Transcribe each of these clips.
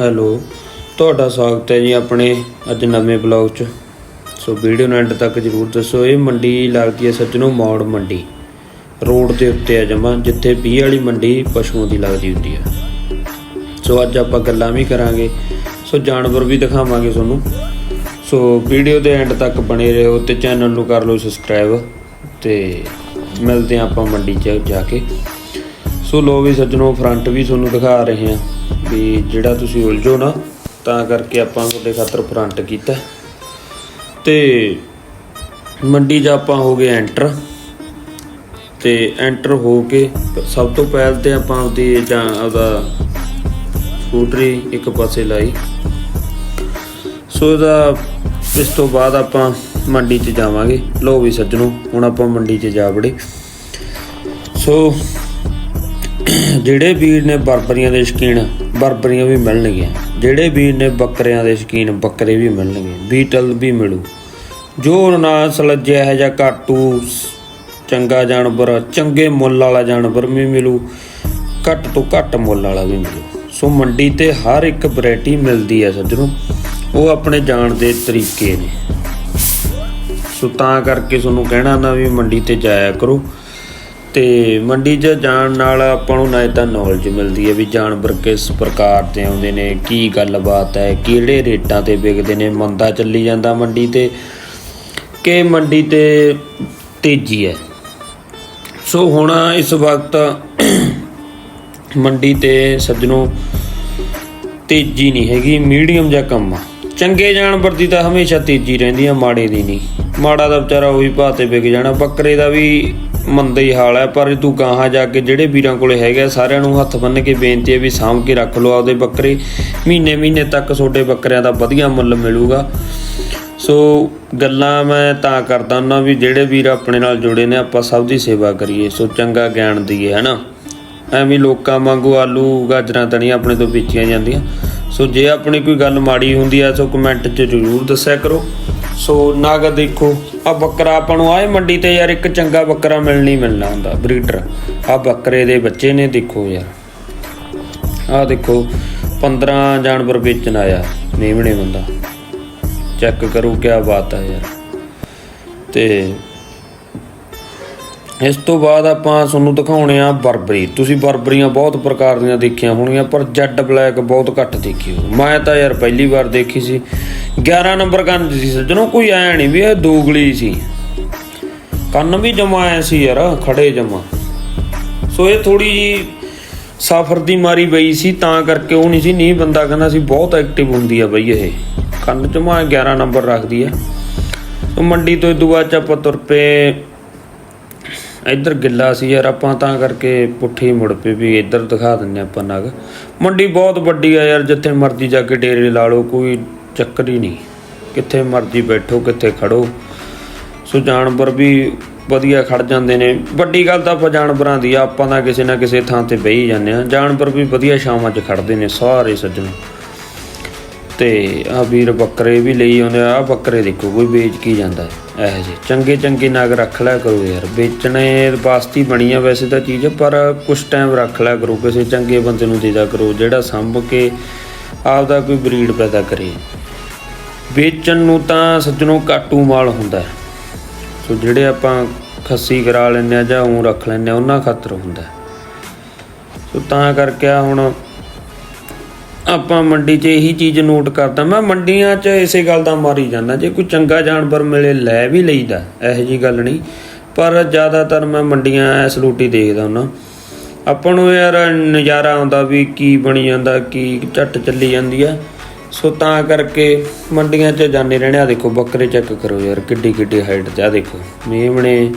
Hello, ਤੁਹਾਡਾ ਸਵਾਗਤ ਹੈ ਜੀ ਆਪਣੇ ਅੱਜ ਨਵੇਂ ਬਲੌਗ 'ਚ। ਸੋ ਵੀਡੀਓ ਨੂੰ ਐਂਡ ਤੱਕ ਜਰੂਰ ਦੱਸੋ, ਇਹ ਮੰਡੀ ਲੱਗਦੀ ਹੈ ਸੱਜਣੋ ਮੌੜ ਮੰਡੀ। ਰੋਡ ਦੇ ਉੱਤੇ ਆ ਜਮਾ, ਜਿੱਥੇ 20 ਵਾਲੀ ਮੰਡੀ ਪਸ਼ੂਆਂ ਦੀ ਲੱਗਦੀ ਹੁੰਦੀ ਹੈ ਸੋ ਅੱਜ ਆਪਾਂ ਗੱਲਾਂ ਵੀ ਕਰਾਂਗੇ। ਸੋ ਜਾਨਵਰ ਵੀ ਦਿਖਾਵਾਂਗੇ ਤੁਹਾਨੂੰ। ਸੋ ਵੀਡੀਓ ਦੇ ਐਂਡ ਤੱਕ ਬਣੇ ਰਹੋ ਤੇ ਚੈਨਲ ਨੂੰ ਕਰ ਲਓ ਸਬਸਕ੍ਰਾਈਬ ਤੇ ਮਿਲਦੇ ਹਾਂ ਆਪਾਂ ਮੰਡੀ 'ਚ ਜਾ ਕੇ। ਸੋ ਲੋ ਵੀ ਸੱਜਣੋ ਫਰੰਟ ਵੀ ਤੁਹਾਨੂੰ ਦਿਖਾ ਰਹੇ ਹਾਂ। ਵੀ ਜਿਹੜਾ ਤੁਸੀਂ ਉਲਝੋ ਨਾ, ਤਾਂ ਕਰਕੇ ਆਪਾਂ ਤੁਹਾਡੇ ਖਾਤਰ ਫਰੰਟ ਕੀਤਾ। ਤੇ ਮੰਡੀ 'ਚ ਆਪਾਂ ਹੋ ਗਏ ਐਂਟਰ। ਤੇ ਐਂਟਰ ਹੋ ਕੇ ਸਭ ਤੋਂ ਪਹਿਲ ਤੇ ਆਪਾਂ ਆਪਦੀ ਜਾਂ ਆਪਦਾ ਸਕੂਟਰੀ ਇੱਕ ਪਾਸੇ ਲਾਈ। ਸੋ ਇਹਦਾ ਇਸ ਤੋਂ ਬਾਅਦ ਆਪਾਂ ਮੰਡੀ 'ਚ ਜਾਵਾਂਗੇ। ਲੋ ਵੀ ਸੱਜਣੋ, ਹੁਣ ਆਪਾਂ ਮੰਡੀ 'ਚ ਜਾ ਵੜੇ। ਸੋ ਜਿਹੜੇ ਵੀਰ ਨੇ ਬਰਬਰੀਆਂ ਦੇ ਸ਼ੌਕੀਨ ਬਰਬਰੀਆਂ ਵੀ ਮਿਲਣਗੀਆਂ। ਜਿਹੜੇ ਵੀਰ ਨੇ ਬੱਕਰਿਆਂ ਦੇ ਸ਼ੌਕੀਨ, ਬੱਕਰੇ ਵੀ ਮਿਲਣਗੇ। ਬੀਟਲ ਵੀ ਮਿਲੂ। ਜੋ ਨਾ ਸਲੱਜਿਆ ਹੈ ਜਾਂ ਕਾਟੂ ਸ- ਚੰਗਾ ਜਾਨਵਰ, ਚੰਗੇ ਮੁੱਲ ਵਾਲਾ ਜਾਨਵਰ ਵੀ ਮਿਲੂ। ਘੱਟ ਤੋਂ ਘੱਟ ਮੁੱਲ ਵਾਲਾ ਵੀ ਮਿਲੂ। ਸੋ ਮੰਡੀ ਤੇ ਹਰ ਇੱਕ ਵੈਰਾਈਟੀ ਮਿਲਦੀ ਹੈ ਸੱਜਣੋ। ਉਹ ਆਪਣੇ ਜਾਣ ਦੇ ਤਰੀਕੇ ਨੇ। ਸੋ ਤਾਂ ਕਰਕੇ ਤੁਹਾਨੂੰ ਕਹਿਣਾ ਨਾ ਵੀ ਮੰਡੀ ਤੇ ਜਾਇਆ ਕਰੋ। ਤੇ ਮੰਡੀ 'ਚ ਜਾਣ ਨਾਲ ਆਪਾਂ ਨੂੰ ਨਾ ਤਾਂ ਨੌਲੇਜ ਮਿਲਦੀ ਹੈ ਵੀ ਜਾਨਵਰ ਕਿਸ ਪ੍ਰਕਾਰ ਦੇ ਆਉਂਦੇ ਨੇ, ਕੀ ਗੱਲਬਾਤ ਹੈ, ਕਿਹੜੇ ਰੇਟਾਂ ਤੇ ਵਿਕਦੇ ਨੇ, ਮੰਦਾ ਚੱਲੀ ਜਾਂਦਾ ਮੰਡੀ ਤੇ ਕਿ ਮੰਡੀ ਤੇ ਤੇਜ਼ੀ ਹੈ। ਸੋ ਹੁਣ ਇਸ ਵਕਤ ਮੰਡੀ ਤੇ ਸੱਜਣੋ ਤੇਜ਼ੀ ਨਹੀਂ ਹੈਗੀ, ਮੀਡੀਅਮ ਜਾਂ ਕੰਮ ਆ। ਚੰਗੇ ਜਾਨਵਰ ਦੀ ਤਾਂ ਹਮੇਸ਼ਾ ਤੇਜ਼ੀ ਰਹਿੰਦੀ ਆ, ਮਾੜੇ ਦੀ ਨਹੀਂ। ਮਾੜਾ ਦਾ ਵਿਚਾਰਾ ਉਹੀ ਭਾਅ ਤੇ ਵਿਕ ਜਾਣਾ, ਬੱਕਰੇ ਦਾ ਵੀ ਮੰਦਾ ਹੀ ਹਾਲ ਹੈ ਪਰ ਤੂੰ ਗਾਹਾਂ ਜਾ ਕੇ ਜਿਹੜੇ ਵੀਰਾਂ ਕੋਲੇ ਹੈਗੇ ਆ, ਸਾਰਿਆਂ ਨੂੰ ਹੱਥ ਬੰਨ੍ਹ ਕੇ ਬੇਨਤੀ ਹੈ ਵੀ ਸਾਂਭ ਕੇ ਰੱਖ ਲਓ ਆਪਦੇ ਬੱਕਰੇ। ਮਹੀਨੇ ਮਹੀਨੇ ਤੱਕ ਤੁਹਾਡੇ ਬੱਕਰਿਆਂ ਦਾ ਵਧੀਆ ਮੁੱਲ ਮਿਲੂਗਾ। ਸੋ ਗੱਲਾਂ ਮੈਂ ਤਾਂ ਕਰਦਾ ਹੁੰਦਾ ਵੀ ਜਿਹੜੇ ਵੀਰ ਆਪਣੇ ਨਾਲ ਜੁੜੇ ਨੇ ਆਪਾਂ ਸਭ ਦੀ ਸੇਵਾ ਕਰੀਏ। ਸੋ ਚੰਗਾ ਗਿਆਨ ਦਈਏ ਹੈਨਾ? ਐਵੇਂ ਲੋਕਾਂ ਵਾਂਗੂ ਆਲੂ ਗਾਜਰਾਂ ਤਣੀਆਂ ਆਪਣੇ ਤੋਂ ਵੇਚੀਆਂ ਜਾਂਦੀਆਂ। ਸੋ ਜੇ ਆਪਣੀ ਕੋਈ ਗੱਲ ਮਾੜੀ ਹੁੰਦੀ ਹੈ ਸੋ ਕਮੈਂਟ 'ਚ ਜ਼ਰੂਰ ਦੱਸਿਆ ਕਰੋ। ਸੋ ਨਗ ਦੇਖੋ। ਆ ਬੱਕਰਾ ਆਪਾਂ ਨੂੰ ਆਏ ਮੰਡੀ ਤੇ ਯਾਰ ਇੱਕ ਚੰਗਾ ਬੱਕਰਾ ਮਿਲ ਨਹੀਂ ਮਿਲਣਾ ਹੁੰਦਾ, ਬਰੀਡਰ। ਆ ਬੱਕਰੇ ਦੇ ਬੱਚੇ ਨੇ ਦੇਖੋ ਯਾਰ। ਆ ਦੇਖੋ 15 ਜਾਨਵਰ ਵੇਚਣ ਆਇਆ ਮੇਵਣੇ ਬੰਦਾ। ਚੈੱਕ ਕਰੋ ਕਿਆ ਬਾਤ ਆ ਯਾਰ। ਤੇ ਇਸ ਤੋਂ ਬਾਅਦ ਆਪਾਂ ਤੁਹਾਨੂੰ ਦਿਖਾਉਣੇ ਆ ਬਰਬਰੀ। ਤੁਸੀਂ ਬਰਬਰੀਆਂ ਬਹੁਤ ਪ੍ਰਕਾਰ ਦੀਆਂ ਦੇਖੀਆਂ ਹੋਣਗੀਆਂ ਪਰ ਜੈਡ ਬਲੈਕ ਬਹੁਤ ਘੱਟ ਦੇਖੀ ਹੋ ਮੈਂ ਤਾਂ ਯਾਰ ਪਹਿਲੀ ਵਾਰ ਦੇਖੀ ਸੀ। 11 ਨੰਬਰ ਕੰਨ ਸੀ ਸੱਜਣੋ, ਕੋਈ ਐ ਨਹੀਂ ਵੀ ਇਹ ਦੋਗਲੀ ਸੀ। ਕੰਨ ਵੀ ਜਮਾਇਆ ਸੀ ਯਾਰ, ਖੜੇ ਜਮਾ। ਸੋ ਇਹ ਥੋੜੀ ਜੀ ਸਫਰ ਦੀ ਮਾਰੀ ਪਈ ਸੀ, ਤਾਂ ਕਰਕੇ ਉਹ ਨਹੀਂ ਸੀ। ਨਹੀਂ ਬੰਦਾ ਕਹਿੰਦਾ ਸੀ, ਬਹੁਤ ਐਕਟਿਵ ਹੁੰਦੀ ਆ ਬਈ ਇਹ। ਕੰਨ ਜਮਾ 11 ਨੰਬਰ ਰੱਖਦੀ ਆ। ਸੋ ਮੰਡੀ ਤੋਂ ਇਦੋਂ ਬਾਅਦ 'ਚ ਆਪਾਂ ਤੁਰ ਪਏ ਇੱਧਰ ਗਿੱਲਾ ਸੀ ਯਾਰ, ਆਪਾਂ ਤਾਂ ਕਰਕੇ ਪੁੱਠੀ ਮੁੜ ਪਏ ਵੀ ਇੱਧਰ ਦਿਖਾ ਦਿੰਨੇ ਆਪਾਂ ਨਗ। ਮੰਡੀ ਬਹੁਤ ਵੱਡੀ ਆ ਯਾਰ, ਜਿੱਥੇ ਮਰਜ਼ੀ ਜਾ ਕੇ ਡੇਰੇ ਲਾ ਲਓ, ਕੋਈ ਚੱਕਰ ਹੀ ਨਹੀਂ। ਕਿੱਥੇ ਮਰਜ਼ੀ ਬੈਠੋ, ਕਿੱਥੇ ਖੜੋ। ਸੋ ਜਾਨਵਰ ਵੀ ਵਧੀਆ ਖੜ ਜਾਂਦੇ ਨੇ। ਵੱਡੀ ਗੱਲ ਤਾਂ ਆਪਾਂ ਜਾਨਵਰਾਂ ਦੀ ਆ, ਆਪਾਂ ਤਾਂ ਕਿਸੇ ਨਾ ਕਿਸੇ ਥਾਂ ਤੇ ਬਹਿ ਹੀ ਜਾਂਦੇ ਆ ਜਾਨਵਰ ਵੀ ਵਧੀਆ ਛਾਵਾਂ 'ਚ ਖੜਦੇ ਨੇ, ਸਾਰੇ ਸੱਜਣ। ਤੇ ਆ ਵੀਰ ਬੱਕਰੇ ਵੀ ਲਈ ਆਉਂਦੇ ਆ, ਆਹ ਬੱਕਰੇ ਦੇਖੋ, ਕੋਈ ਵੇਚ ਕੀ ਜਾਂਦਾ। ਹੈ ਇਹੋ ਜਿਹੇ ਚੰਗੇ ਚੰਗੇ ਨਾਗ ਰੱਖ ਲਿਆ ਕਰੋ ਯਾਰ। ਵੇਚਣੇ ਵਾਸਤੇ ਹੀ ਬਣੀ ਆ ਵੈਸੇ ਤਾਂ ਚੀਜ਼, ਪਰ ਕੁਝ ਟਾਈਮ ਰੱਖ ਲਿਆ ਕਰੋ। ਕਿਸੇ ਚੰਗੇ ਬੰਦੇ ਨੂੰ ਦੇ ਦਿਆ ਕਰੋ, ਜਿਹੜਾ ਸੰਭ ਕੇ ਆਪਦਾ ਕੋਈ ਬਰੀਡ ਪੈਦਾ ਕਰੇ। ਵੇਚਣ ਨੂੰ ਤਾਂ ਸੱਜਣੋਂ ਕਾਟੂ ਮਾਲ ਹੁੰਦਾ। ਸੋ ਜਿਹੜੇ ਆਪਾਂ ਖੱਸੀ ਕਰਾ ਲੈਂਦੇ ਆ ਜਾਂ ਉਂ ਰੱਖ ਲੈਂਦੇ ਆ, ਉਹਨਾਂ ਖਾਤਰ ਹੁੰਦਾ। ਸੋ ਤਾਂ ਕਰਕੇ ਆ ਹੁਣ ਆਪਾਂ ਮੰਡੀ 'ਚ ਇਹੀ ਚੀਜ਼ ਨੋਟ ਕਰਦਾ ਮੈਂ ਮੰਡੀਆਂ 'ਚ ਇਸੇ ਗੱਲ ਦਾ ਮਾਰੀ ਜਾਂਦਾ। ਜੇ ਕੋਈ ਚੰਗਾ ਜਾਨਵਰ ਮਿਲੇ, ਲੈ ਵੀ ਲਈਦਾ, ਇਹੋ ਜੀ ਗੱਲ ਨਹੀਂ। ਪਰ ਜ਼ਿਆਦਾਤਰ ਮੈਂ ਮੰਡੀਆਂ ਐਸ ਲੂਟੀ ਦੇਖਦਾ ਹੁੰਦਾ। ਆਪਾਂ ਨੂੰ ਯਾਰ ਨਜ਼ਾਰਾ ਆਉਂਦਾ ਵੀ ਕੀ ਬਣੀ ਜਾਂਦਾ, ਕੀ ਝੱਟ ਚੱਲੀ ਜਾਂਦੀ ਆ। ਸੋ ਤਾਂ ਕਰਕੇ ਮੰਡੀਆਂ 'ਚ ਜਾਂਦੇ ਰਹਿਣੇ। ਆ ਦੇਖੋ, ਬੱਕਰੇ ਚੈੱਕ ਕਰੋ ਯਾਰ, ਕਿੱਡੀ ਕਿੱਡੀ ਹਾਈਟ ਤੇ ਆ ਦੇਖੋ ਮੇਮਣੇ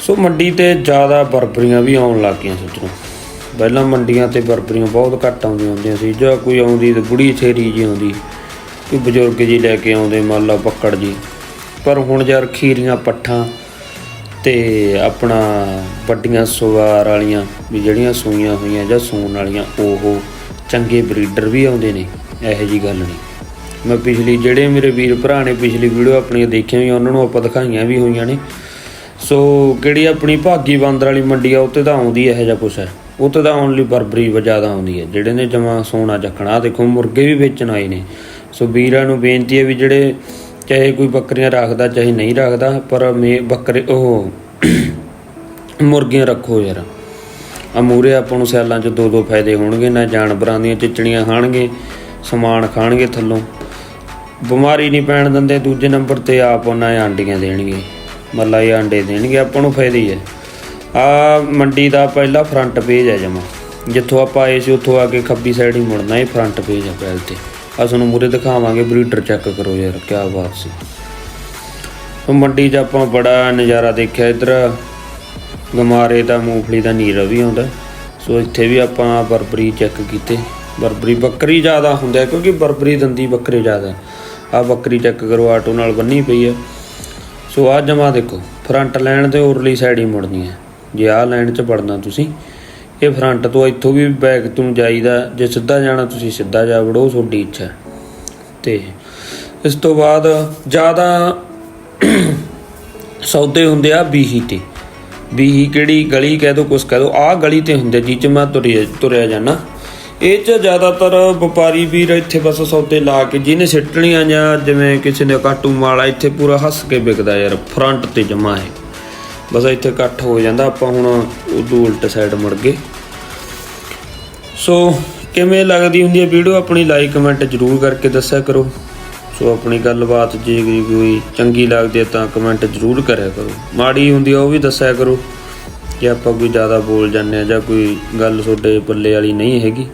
ਸੋ ਮੰਡੀ ਤੇ ਜ਼ਿਆਦਾ ਬਰਬਰੀਆਂ ਵੀ ਆਉਣ ਲੱਗ ਗਈਆਂ ਸੱਜਣੋ ਪਹਿਲਾਂ ਮੰਡੀਆਂ ਤੇ ਬਰਬਰੀਆਂ ਬਹੁਤ ਘੱਟ ਆਉਂਦੀਆਂ ਹੁੰਦੀਆਂ ਸੀ, ਜਾਂ ਕੋਈ ਆਉਂਦੀ ਤਾਂ ਬੁੜੀ ਛੇਰੀ ਜੀ ਆਉਂਦੀ, ਕੋਈ ਬਜ਼ੁਰਗ ਜੀ ਲੈ ਕੇ ਆਉਂਦੇ, ਮੰਨ ਲਓ ਪੱਕੜ ਜੀ। ਪਰ ਹੁਣ ਯਾਰ ਖੀਰੀਆਂ, ਪੱਠਾਂ ਤੇ ਆਪਣਾ ਵੱਡੀਆਂ ਸਵਾਰ ਵਾਲੀਆਂ ਵੀ ਜਿਹੜੀਆਂ ਸੂਈਆਂ ਹੋਈਆਂ ਜਾਂ ਸੂਣ ਵਾਲੀਆਂ, ਉਹ ਚੰਗੇ ਬਰੀਡਰ ਵੀ ਆਉਂਦੇ ਨੇ, ਇਹੋ ਜੀ ਗੱਲ ਨਹੀਂ। ਮੈਂ ਪਿਛਲੀ, ਜਿਹੜੇ ਮੇਰੇ ਵੀਰ ਭਰਾ ਨੇ ਪਿਛਲੀ ਵੀਡੀਓ ਆਪਣੀਆਂ ਦੇਖੀਆਂ ਵੀ ਉਹਨਾਂ ਨੂੰ ਆਪਾਂ ਦਿਖਾਈਆਂ ਵੀ ਹੋਈਆਂ ਨੇ। ਸੋ ਕਿਹੜੀ ਆਪਣੀ ਭਾਗੀ ਬਾਂਦਰ ਵਾਲੀ ਮੰਡੀ ਆ ਉੱਤੇ ਤਾਂ ਆਉਂਦੀ ਇਹੋ ਜਿਹਾ ਕੁਛ ਹੈ। ਉਹ ਤਾਂ ਤਾਂ ਓਨਲੀ ਬਰਬਰੀ ਜ਼ਿਆਦਾ ਆਉਂਦੀ ਹੈ। ਜਿਹੜੇ ਨੇ ਜਮਾ ਸੋਨਾ ਚੱਕਣਾ, ਦੇਖੋ ਮੁਰਗੇ ਵੀ ਵੇਚਣ ਆਏ ਨੇ। ਸੋ ਵੀਰਾਂ ਨੂੰ ਬੇਨਤੀ ਹੈ ਵੀ ਜਿਹੜੇ ਚਾਹੇ ਕੋਈ ਬੱਕਰੀਆਂ ਰੱਖਦਾ, ਚਾਹੇ ਨਹੀਂ ਰੱਖਦਾ, ਪਰ ਮੇ ਬੱਕਰੇ, ਉਹ ਮੁਰਗੀਆਂ ਰੱਖੋ ਯਾਰ। ਅਮੂਰੇ ਆਪਾਂ ਨੂੰ ਸਿਆਲਾਂ 'ਚ ਦੋ ਦੋ ਫਾਇਦੇ ਹੋਣਗੇ, ਨਾ ਜਾਨਵਰਾਂ ਦੀਆਂ ਚਿਚੜੀਆਂ ਖਾਣਗੇ, ਸਮਾਨ ਖਾਣਗੇ ਥੱਲੋਂ। ਬਿਮਾਰੀ ਨਹੀਂ ਪੈਣ ਦਿੰਦੇ, ਦੂਜੇ ਨੰਬਰ ਤੇ ਆਪ ਉਹਨਾਂ ਆਂਡੀਆਂ ਦੇਣਗੇ। ਮਲਾਈ ਆਂਡੇ ਦੇਣਗੇ, ਆਪਾਂ ਨੂੰ ਫਾਇਦੇ ਹੀ ਹੈ। ਆ ਮੰਡੀ ਦਾ ਪਹਿਲਾ ਫਰੰਟ ਪੇਜ ਹੈ ਜਮਾ। ਜਿੱਥੋਂ ਆਪਾਂ ਆਏ ਸੀ, ਉੱਥੋਂ ਆ ਕੇ ਖੱਬੀ ਸਾਈਡ ਹੀ ਮੁੜਨਾ, ਇਹ ਫਰੰਟ ਪੇਜ ਹੈ ਪਹਿਲ ਤੇ। ਆ ਤੁਹਾਨੂੰ ਮੂਰੇ ਦਿਖਾਵਾਂਗੇ ਬਰੀਡਰ ਚੈੱਕ ਕਰੋ ਯਾਰ ਕੀ ਬਾਤ ਸੀ। ਉਹ ਮੰਡੀ 'ਚ ਆਪਾਂ ਬੜਾ ਨਜ਼ਾਰਾ ਦੇਖਿਆ ਇੱਧਰ। ਗਮਾਰੇ ਦਾ, ਮੂੰਗਫਲੀ ਦਾ ਨੀਰਾ ਵੀ ਆਉਂਦਾ। ਸੋ ਇੱਥੇ ਵੀ ਆਪਾਂ ਬਰਬਰੀ ਚੈੱਕ ਕੀਤੇ। ਬਰਬਰੀ ਬੱਕਰੀ ਜ਼ਿਆਦਾ ਹੁੰਦਾ ਕਿਉਂਕਿ ਬਰਬਰੀ ਦੰਦੀ ਬੱਕਰੇ ਜ਼ਿਆਦਾ। ਆ ਬੱਕਰੀ ਚੈੱਕ ਕਰੋ, ਆਟੋ ਨਾਲ ਬੰਨੀ ਪਈ ਹੈ ਸੋ ਆ ਜਮਾ ਦੇਖੋ ਫਰੰਟ ਲਾਈਨ ਤੇ ਉਰਲੀ ਸਾਈਡ ਹੀ ਮੁੜਨੀ ਹੈ। ਜੇ ਆਹ ਲਾਈਨ 'ਚ ਵੜਨਾ ਤੁਸੀਂ, ਇਹ ਫਰੰਟ ਤੋਂ ਇੱਥੋਂ ਵੀ ਬੈਕ ਤੋਂ ਜਾਈਦਾ, ਜੇ ਸਿੱਧਾ ਜਾਣਾ ਤੁਸੀਂ ਸਿੱਧਾ ਜਾ ਵੜੋ ਤੁਹਾਡੀ ਇੱਛਾ ਹੈ। ਤੇ ਇਸ ਤੋਂ ਬਾਅਦ ਜ਼ਿਆਦਾ ਸੌਦੇ ਹੁੰਦੇ ਆ ਬੀਹੀ ਤੇ। ਬੀਹੀ ਕਿਹੜੀ ਗਲੀ ਕਹਿ ਦੋ, ਕੁਛ ਕਹਿ ਦੋ, ਆਹ ਗਲੀ ਤੇ ਹੁੰਦੇ ਜਿਹ ਚ ਮੈਂ ਤੁਰਿਆ ਤੁਰਿਆ ਜਾਣਾ ਇਹ ਚ ਜ਼ਿਆਦਾਤਰ ਵਪਾਰੀ ਵੀਰ ਇੱਥੇ ਬਸ ਸੌਦੇ ਲਾ ਕੇ, ਜਿਹਨੇ ਸਿੱਟਣੀਆਂ ਜਾਂ ਜਿਵੇਂ ਕਿਸੇ ਨੇ ਕਾਟੂ ਮਾਲਾ ਇੱਥੇ ਪੂਰਾ ਹੱਸ ਕੇ ਵਿਕਦਾ ਯਾਰ ਫਰੰਟ ਤੇ ਜਮਾ ਹੈ ਬਸ ਇੱਥੇ ਇਕੱਠ ਹੋ ਜਾਂਦਾ, ਆਪਾਂ ਹੁਣ ਉਦੋਂ ਉਲਟ ਸਾਈਡ ਮੁੜ ਗਏ। ਸੋ ਕਿਵੇਂ ਲੱਗਦੀ ਹੁੰਦੀ ਹੈ ਵੀਡੀਓ? ਆਪਣੀ ਲਾਈਕ ਕਮੈਂਟ ਜਰੂਰ ਕਰਕੇ ਦੱਸਿਆ ਕਰੋ। ਸੋ ਆਪਣੀ ਗੱਲਬਾਤ ਜੇ ਕੋਈ- ਚੰਗੀ ਲੱਗਦੀ ਹੈ ਤਾਂ ਕਮੈਂਟ ਜਰੂਰ ਕਰਿਆ ਕਰੋ। ਮਾੜੀ ਹੁੰਦੀ ਆ ਉਹ ਵੀ ਦੱਸਿਆ ਕਰੋ ਕਿ ਆਪਾਂ ਕੋਈ ਜ਼ਿਆਦਾ ਬੋਲ ਜਾਂਦੇ ਆ ਜਾਂ ਕੋਈ ਗੱਲ ਤੁਹਾਡੇ ਪੱਲੇ ਵਾਲੀ ਨਹੀਂ ਹੈਗੀ।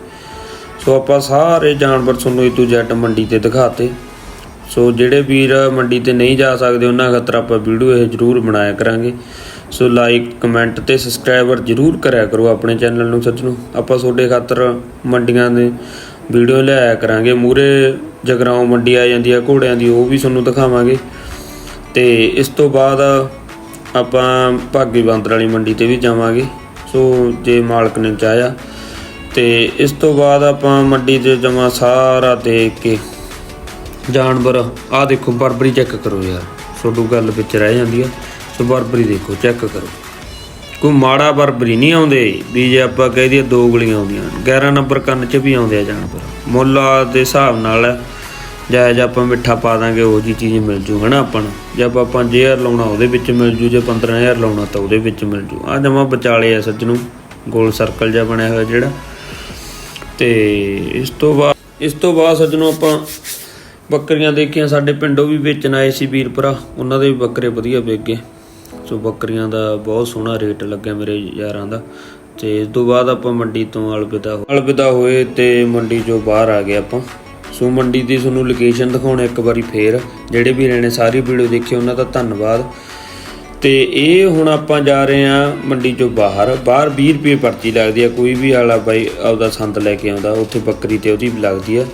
ਸੋ ਆਪਾਂ ਸਾਰੇ ਜਾਨਵਰ ਤੁਹਾਨੂੰ ਇਹ ਤੋਂ ਜੱਟ ਮੰਡੀ ਤੇ ਦਿਖਾਤੇ। ਸੋ ਜਿਹੜੇ ਵੀਰ ਮੰਡੀ ਤੇ ਨਹੀਂ ਜਾ ਸਕਦੇ, ਉਹਨਾਂ ਖਾਤਰ ਆਪਾਂ ਵੀਡੀਓ ਇਹ ਜਰੂਰ ਬਣਾਇਆ ਕਰਾਂਗੇ। ਸੋ ਲਾਈਕ ਕਮੈਂਟ ਤੇ ਸਬਸਕ੍ਰਾਈਬਰ ਜਰੂਰ ਕਰਿਆ ਕਰੋ ਆਪਣੇ ਚੈਨਲ ਨੂੰ ਸੱਜਣੋ। ਆਪਾਂ ਤੁਹਾਡੇ ਖਾਤਰ ਮੰਡੀਆਂ ਦੇ ਵੀਡੀਓ ਲਿਆਇਆ ਕਰਾਂਗੇ। ਮੂਰੇ ਜਗਰਾਉਂ ਮੰਡੀ ਆ ਜਾਂਦੀ ਆ, ਘੋੜਿਆਂ ਦੀ, ਉਹ ਵੀ ਤੁਹਾਨੂੰ ਦਿਖਾਵਾਂਗੇ। ਤੇ ਇਸ ਤੋਂ ਬਾਅਦ ਆਪਾਂ ਭਾਗੀ ਬਾਂਦਰ ਵਾਲੀ ਮੰਡੀ ਤੇ ਵੀ ਜਾਵਾਂਗੇ। ਸੋ ਜੇ ਮਾਲਕ ਨੇ ਚਾਹਿਆ। ਤੇ ਇਸ ਤੋਂ ਬਾਅਦ ਆਪਾਂ ਮੰਡੀ ਤੇ ਜਮਾ ਸਾਰਾ ਦੇਖ ਕੇ। ਜਾਨਵਰ, ਆਹ ਦੇਖੋ ਬਰਬਰੀ ਚੈੱਕ ਕਰੋ ਯਾਰ। ਛੋਟੂ ਗੱਲ ਵਿੱਚ ਰਹਿ ਜਾਂਦੀ ਆ। ਸੋ ਬਰਬਰੀ ਦੇਖੋ ਚੈੱਕ ਕਰੋ। ਕੋਈ ਮਾੜਾ ਬਰਬਰੀ ਨਹੀਂ ਆਉਂਦੇ। ਵੀ ਜੇ ਆਪਾਂ ਕਹਿ ਦਈਏ ਦੋ ਗਲੀਆਂ ਆਉਂਦੀਆਂ 11 ਨੰਬਰ ਕੰਨ 'ਚ ਵੀ ਆਉਂਦੇ ਆ ਜਾਨਵਰ। ਮੁੱਲ ਦੇ ਹਿਸਾਬ ਨਾਲ ਜਾਇਜ਼ ਆਪਾਂ ਮਿੱਠਾ ਪਾ ਦਾਂਗੇ, ਉਹ ਜੀ ਚੀਜ਼ ਮਿਲ ਜੂ, ਹਨਾ ਆਪਾਂ ਨੂੰ। ਜੇ ਆਪਾਂ 5000 ਲਾਉਣਾ, ਉਹਦੇ ਵਿੱਚ ਮਿਲ ਜੂ। ਜੇ 15000 ਲਾਉਣਾ, ਤਾਂ ਉਹਦੇ ਵਿੱਚ ਮਿਲ ਜੂ। ਆ ਜਮਾ ਵਿਚਾਲੇ ਆ ਸੱਜਣੋਂ, ਗੋਲ ਸਰਕਲ ਜਿਹਾ ਬਣਿਆ ਹੋਇਆ ਜਿਹੜਾ। ਤੇ ਇਸ ਤੋਂ ਬਾਅਦ, ਇਸ ਤੋਂ ਬਾਅਦ ਸੱਜਣੋਂ ਆਪਾਂ ਬੱਕਰੀਆਂ ਦੇਖੀਆਂ, ਸਾਡੇ ਪਿੰਡੋਂ ਵੀ ਵੇਚਣ ਆਏ ਸੀ ਵੀਰਪੁਰਾ। ਉਹਨਾਂ ਦੇ ਵੀ ਬੱਕਰੇ ਵਧੀਆ ਵਿਕ ਗਏ। ਸੋ ਬੱਕਰੀਆਂ ਦਾ ਬਹੁਤ ਸੋਹਣਾ ਰੇਟ ਲੱਗਿਆ ਮੇਰੇ ਯਾਰਾਂ ਦਾ। ਤੇ ਇਸ ਤੋਂ ਬਾਅਦ ਆਪਾਂ ਮੰਡੀ ਤੋਂ ਅਲਵਿਦਾ ਅਲਵਿਦਾ ਹੋਏ ਤੇ ਮੰਡੀ ਚੋਂ ਬਾਹਰ ਆ ਗਏ ਆਪਾਂ। ਸੋ ਮੰਡੀ ਦੀ ਤੁਹਾਨੂੰ ਲੋਕੇਸ਼ਨ ਦਿਖਾਉਣਾ ਇੱਕ ਵਾਰੀ ਫੇਰ। ਜਿਹੜੇ ਵੀ ਨੇ ਸਾਰੀ ਵੀਡੀਓ ਦੇਖੀ, ਉਹਨਾਂ ਦਾ ਧੰਨਵਾਦ। ਤੇ ਇਹ ਹੁਣ ਆਪਾਂ ਜਾ ਰਹੇ ਆ ਮੰਡੀ ਚੋਂ ਬਾਹਰ। ਬਾਹਰ 20 ਰੁਪਏ ਪਰਚੀ ਲੱਗਦੀ ਆ। ਕੋਈ ਵੀ ਆਲਾ ਬਾਈ ਆਪਦਾ ਸੰਦ ਲੈ ਕੇ ਆਉਂਦਾ, ਉੱਥੇ ਬੱਕਰੀ ਤੇ ਉਹਦੀ ਵੀ ਲੱਗਦੀ ਆ।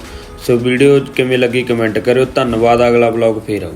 ਸੋ ਵੀਡੀਓ ਕਿਵੇਂ ਲੱਗੀ ਕਮੈਂਟ ਕਰਿਓ। ਧੰਨਵਾਦ ਅਗਲਾ ਵਲੌਗ ਫੇਰ ਆਊ